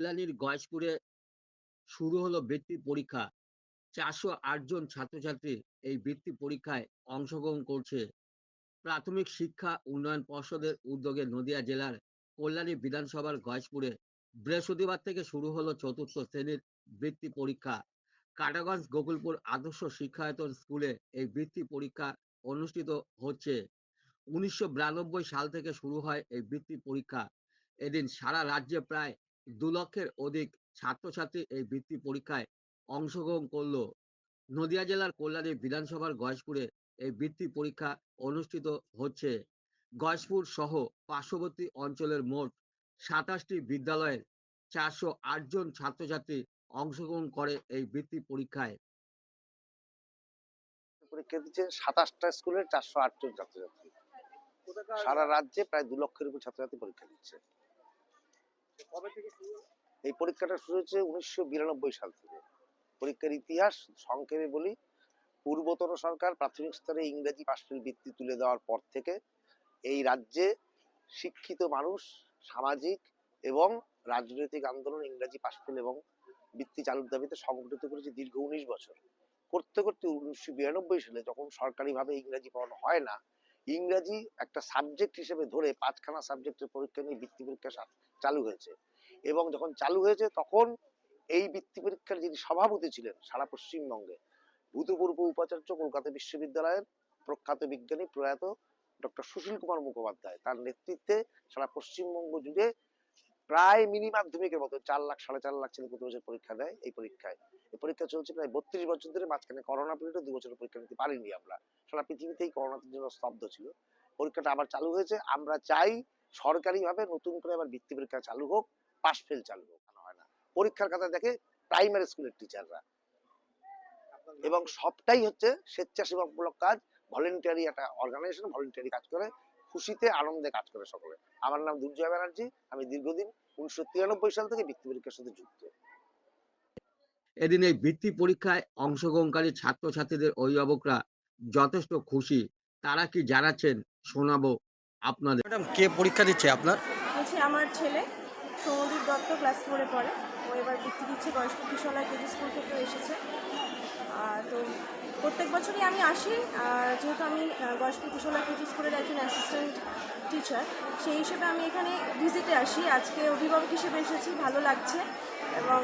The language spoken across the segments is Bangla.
কল্যাণীর গয়েশপুরে শুরু হলো বৃত্তি পরীক্ষা। চারশো আট জন ছাত্রছাত্রী এই বৃত্তি পরীক্ষায় অংশগ্রহণ করছে। প্রাথমিক শিক্ষা উন্নয়ন পর্ষদের উদ্যোগে নদিয়া জেলার কল্যাণী বিধানসভার গয়েশপুরে বৃহস্পতিবার থেকে শুরু হলো চতুর্থ শ্রেণির বৃত্তি পরীক্ষা। কাটাগঞ্জ গোকুলপুর আদর্শ শিক্ষায়তন স্কুলে এই বৃত্তি পরীক্ষা অনুষ্ঠিত হচ্ছে। উনিশশো বিরানব্বই সাল থেকে শুরু হয় এই বৃত্তি পরীক্ষা। এদিন সারা রাজ্যে প্রায় দু লক্ষের অধিক ছাত্রছাত্রী এই বৃত্তি পরীক্ষায় অংশগ্রহণ করল। নদিয়া জেলার কল্যাণী বিধানসভার গয়েশপুরে এই বৃত্তি পরীক্ষা অনুষ্ঠিত হচ্ছে। গয়েশপুর সহ পার্শ্ববর্তী অঞ্চলের মোট সাতাশটি বিদ্যালয়ের চারশো আট জন ছাত্রছাত্রী অংশগ্রহণ করে এই বৃত্তি পরীক্ষায়। পরীক্ষা দিচ্ছে সাতাশটা স্কুলের চারশো আটজন ছাত্রছাত্রী। সারা রাজ্যে প্রায় দু লক্ষের উপর ছাত্রছাত্রী পরীক্ষা দিচ্ছে। এই পরীক্ষাটা শুরু হয়েছে উনিশশো বিরানব্বই সাল থেকে। পরীক্ষার ইতিহাস সংক্ষেপে বলি, পূর্বতন সরকার প্রাথমিক স্তরে ইংরেজি পাশফেল বৃত্তি তুলে দেওয়ার পর থেকে এই রাজ্যে শিক্ষিত মানুষ, সামাজিক এবং রাজনৈতিক আন্দোলন ইংরেজি পাশফেল এবং বৃত্তি চালুর দাবিতে সংগঠিত করেছে দীর্ঘ উনিশ বছর। করতে করতে উনিশশো বিরানব্বই সালে যখন সরকারিভাবে ইংরেজি পড়ানো হয় না ইংরেজি একটা সাবজেক্ট হিসেবে ধরে পাঁচখানা সাবজেক্টের পরীক্ষা নিয়ে বৃত্তি পরীক্ষা চালু হয়েছে। এবং যখন চালু হয়েছে, তখন এই বৃত্তি পরীক্ষার যিনি সভাপতি ছিলেন সারা পশ্চিমবঙ্গে, ভূতপূর্ব উপাচার্য কলকাতা বিশ্ববিদ্যালয়ের প্রখ্যাত বিজ্ঞানী প্রয়াত ডক্টর সুশীল কুমার মুখোপাধ্যায়, তার নেতৃত্বে সারা পশ্চিমবঙ্গ জুড়ে প্রায় মিনি মাধ্যমিকের মতো, চার লাখ, সাড়ে চার লাখ ছেলে প্রতি বছর পরীক্ষা দেয় এই পরীক্ষায়। এই পরীক্ষা চলছে প্রায় বত্রিশ বছর ধরে মাঝখানে করোনা পিরিয়ডে দু বছর পরীক্ষা নিতে পারিনি আমরা। সারা পৃথিবীতেই করোনার জন্য স্তব্ধ ছিল। পরীক্ষাটা আবার চালু হয়েছে। আমরা চাই সরকারিভাবে নতুন করে আবার বৃত্তি পরীক্ষা চালু হোক পাশ ফেল চালু হোক হয় না? পরীক্ষার কথা দেখে প্রাইমারি স্কুলের টিচাররা এবং সবটাই হচ্ছে স্বেচ্ছাসেবামূলক কাজ ভলেন্টারি একটা অর্গানাইজেশন ভলেন্টিয়ারি কাজ করে, খুশিতে, আনন্দে কাজ করে সকলে। আমার নাম দুর্জয় ব্যানার্জি আমি দীর্ঘদিন উনিশশো তিরানব্বই সাল থেকে বৃত্তি পরীক্ষার সাথে যুক্ত। এদিন এই বৃত্তি পরীক্ষায় অংশগ্রহণকারী ছাত্রছাত্রীদের অভিভাবকরা যথেষ্ট খুশি। তারা কি জানাচ্ছেন শোনাবো আপনাদের। ম্যাডাম কে পরীক্ষা দিচ্ছে আপনার? হচ্ছে আমার ছেলে সৌমদীপ দত্ত ক্লাস ফোরে পড়ে। ও এবার বৃত্তি দিচ্ছে গয়েশপুর কিশোরলাল কেজি স্কুল থেকে এসেছে। তো প্রত্যেক বছরই আমি আসি। আর যেহেতু আমি গয়েশপুর কিশোরলাল কেজি স্কুলের একজন অ্যাসিস্ট্যান্ট টিচার সেই হিসেবে আমি এখানে ভিজিটে আসি। আজকে অভিভাবক হিসেবে এসেছি, ভালো লাগছে এবং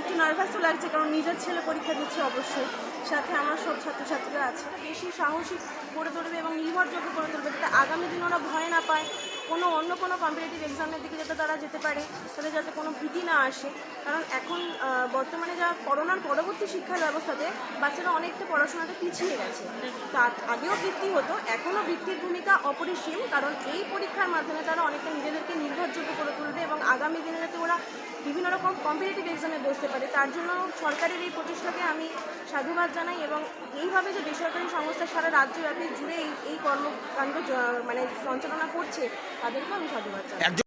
একটু নার্ভাসও লাগছে কারণ নিজের ছেলে পরীক্ষা দিচ্ছে অবশ্যই। সাথে আমার সব ছাত্রছাত্রীরা আছে। বেশি সাহসী করে তুলবে এবং নির্ভরযোগ্য করে তুলবে, যাতে আগামী দিন ওরা ভয় না পায়। কোনো অন্য কোনো কম্পিটিটিভ এক্সামের দিকে যাতে তারা যেতে পারে, তাদের যাতে কোনো ভীতি না আসে। কারণ এখন বর্তমানে যা করোনার পরবর্তী শিক্ষা ব্যবস্থাতে বাচ্চারা অনেকটা পড়াশোনাতে পিছিয়ে গেছে। তার আগেও বৃত্তি হতো, এখনও বৃত্তির ভূমিকা অপরিসীম, কারণ এই পরীক্ষার মাধ্যমে তারা অনেকটা নিজেদেরকে নির্ভরযোগ্য করে তুলবে এবং আগামী দিনে যাতে ওরা রকম কম্পিটিটিভ এক্সামে বসতে পারে। তার জন্য সরকারের এই প্রচেষ্টাকে আমি সাধুবাদ জানাই এবং এইভাবে যে বেসরকারি সংস্থা সারা রাজ্যব্যাপী জুড়ে এই কর্মকাণ্ড মানে সঞ্চালনা করছে, তাদেরকেও আমি সাধুবাদ জানাই।